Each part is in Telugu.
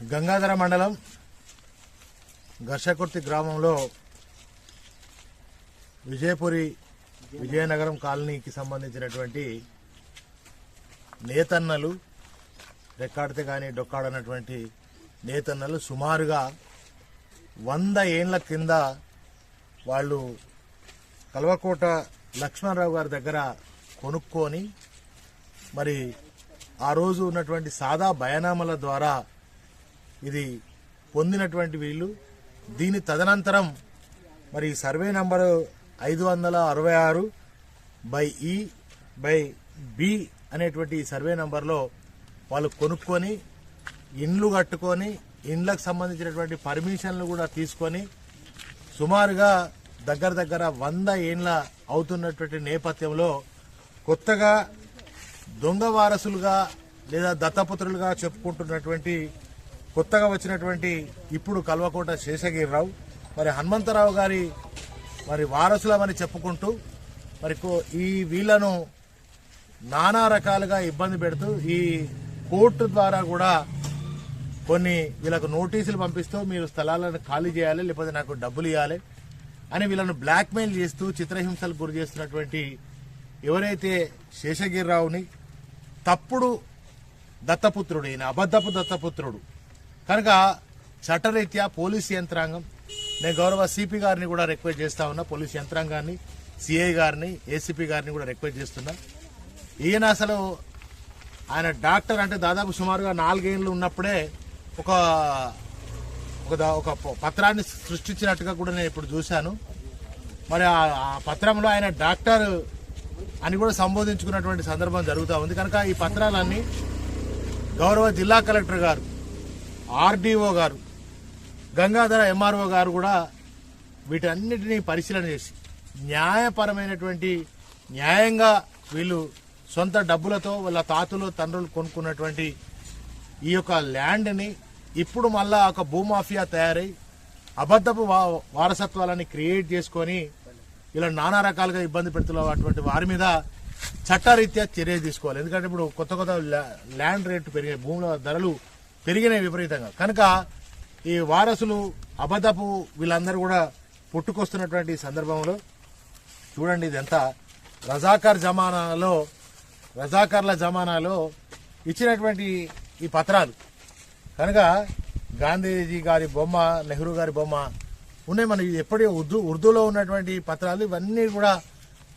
గంగాధర మండలం ఘర్షకుర్తి గ్రామంలో విజయపురి విజయనగరం కాలనీకి సంబంధించినటువంటి నేతన్నలు రెక్కాడితే కానీ డొక్కాడనటువంటి నేతన్నలు సుమారుగా వంద ఏండ్ల కింద వాళ్ళు కల్వకోట లక్ష్మణరావు గారి దగ్గర కొనుక్కొని మరి ఆ రోజు ఉన్నటువంటి సాదా బయనామల ద్వారా ఇది పొందినటువంటి వీళ్ళు. దీని తదనంతరం మరి సర్వే నంబరు ఐదు వందల అరవై ఆరు బై ఈ బై బి అనేటువంటి ఈ సర్వే నంబర్లో వాళ్ళు కొనుక్కొని ఇండ్లు కట్టుకొని ఇండ్లకు సంబంధించినటువంటి పర్మిషన్లు కూడా తీసుకొని సుమారుగా దగ్గర దగ్గర వంద ఏండ్ల అవుతున్నటువంటి నేపథ్యంలో కొత్తగా దొంగ వారసులుగా లేదా దత్తపుత్రులుగా చెప్పుకుంటున్నటువంటి కొత్తగా వచ్చినటువంటి ఇప్పుడు కల్వకోట శేషగిరిరావు మరి హనుమంతరావు గారి మరి వారసులమని చెప్పుకుంటూ మరి కో- ఈ వీళ్ళను నానా రకాలుగా ఇబ్బంది పెడుతూ ఈ కోర్టు ద్వారా కూడా కొన్ని వీళ్ళకు నోటీసులు పంపిస్తూ మీరు స్థలాలను ఖాళీ చేయాలి లేకపోతే నాకు డబ్బులు ఇవ్వాలి అని వీళ్ళను బ్లాక్మెయిల్ చేస్తూ చిత్రహింసలకు గురి చేస్తున్నటువంటి ఎవరైతే శేషగిరిరావుని తప్పుడు దత్తపుత్రుడు ఈయన అబద్ధపు దత్తపుత్రుడు కనుక చట్టరీత్యా పోలీస్ యంత్రాంగం నేను గౌరవ సిపి గారిని కూడా రిక్వెస్ట్ చేస్తా ఉన్నా పోలీస్ యంత్రాంగాన్ని సిఐ గారిని ఏసీపీ గారిని కూడా రిక్వెస్ట్ చేస్తున్నా. ఈయన అసలు ఆయన డాక్టర్ అంటే దాదాపు సుమారుగా నాలుగేళ్ళు ఉన్నప్పుడే ఒక ఒక ఒక పత్రాన్ని సృష్టించినట్టుగా కూడా నేను ఇప్పుడు చూశాను. మరి ఆ పత్రంలో ఆయన డాక్టర్ అని కూడా సంబోధించుకున్నటువంటి సందర్భం జరుగుతూ ఉంది. కనుక ఈ పత్రాలన్నీ గౌరవ జిల్లా కలెక్టర్ గారు ఆర్డీఓ గారు గంగాధర ఎంఆర్ఓ గారు కూడా వీటన్నిటినీ పరిశీలన చేసి న్యాయపరమైనటువంటి న్యాయంగా వీళ్ళు సొంత డబ్బులతో వాళ్ళ తాతలు తండ్రులు కొనుక్కున్నటువంటి ఈ యొక్క ల్యాండ్ని ఇప్పుడు మళ్ళా ఒక భూమాఫియా తయారై అబద్ధపు వారసత్వాలని క్రియేట్ చేసుకొని ఇలా నానా రకాలుగా ఇబ్బంది పెడుతున్నటువంటి వారి మీద చట్టరీత్యా చర్య తీసుకోవాలి. ఎందుకంటే ఇప్పుడు కొత్త కొత్త ల్యా- ల్యాండ్ రేటు పెరిగాయి. భూముల ధరలు పెరిగినాయి విపరీతంగా. కనుక ఈ వారసులు అబద్ధపు వీళ్ళందరూ కూడా పుట్టుకొస్తున్నటువంటి సందర్భంలో చూడండి ఇదంతా. రజాకార్ జమానాలో రజాకార్ల జమానాలో ఇచ్చినటువంటి ఈ పత్రాలు. కనుక గాంధీజీ గారి బొమ్మ నెహ్రూ గారి బొమ్మ ఉన్నాయి. మనం ఎప్పటి ఉర్దూ ఉర్దూలో ఉన్నటువంటి పత్రాలు ఇవన్నీ కూడా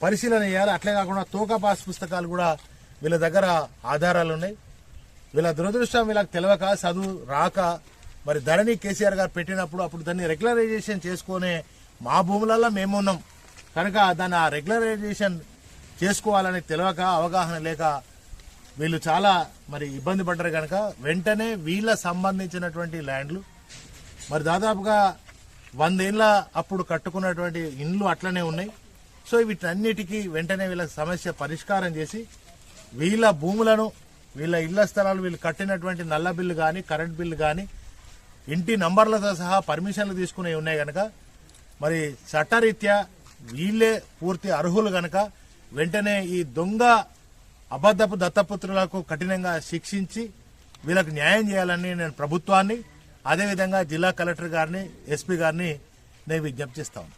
పరిశీలన చేయాలి. అట్లే కాకుండా తోక పాస్ పుస్తకాలు కూడా వీళ్ళ దగ్గర ఆధారాలు ఉన్నాయి. వీళ్ళ దురదృష్టం వీళ్ళకి తెలియక చదువు రాక మరి ధరణి కేసీఆర్ గారు పెట్టినప్పుడు అప్పుడు దాన్ని రెగ్యులరైజేషన్ చేసుకునే మా భూములలో మేము ఉన్నాం. కనుక దాన్ని ఆ రెగ్యులరైజేషన్ చేసుకోవాలని తెలియక అవగాహన లేక వీళ్ళు చాలా మరి ఇబ్బంది పడ్డారు కనుక వెంటనే వీళ్ళ సంబంధించినటువంటి ల్యాండ్లు మరి దాదాపుగా వందేళ్ళ అప్పుడు కట్టుకున్నటువంటి ఇండ్లు అట్లనే ఉన్నాయి. సో వీటన్నిటికీ వెంటనే వీళ్ళ సమస్య పరిష్కారం చేసి వీళ్ళ భూములను వీళ్ళ ఇళ్ళ స్థలాలు వీళ్ళు కట్టినటువంటి నల్ల బిల్లు కానీ కరెంట్ బిల్లు కానీ ఇంటి నంబర్లతో సహా పర్మిషన్లు తీసుకునే ఉన్నాయి కనుక మరి చట్టరీత్యా వీళ్ళే పూర్తి అర్హులు గనక వెంటనే ఈ దొంగ అబద్ధపు దత్తపుత్రులకు కఠినంగా శిక్షించి వీళ్ళకు న్యాయం చేయాలని నేను ప్రభుత్వాన్ని అదేవిధంగా జిల్లా కలెక్టర్ గారిని ఎస్పీ గారిని నేను విజ్ఞప్తి చేస్తాను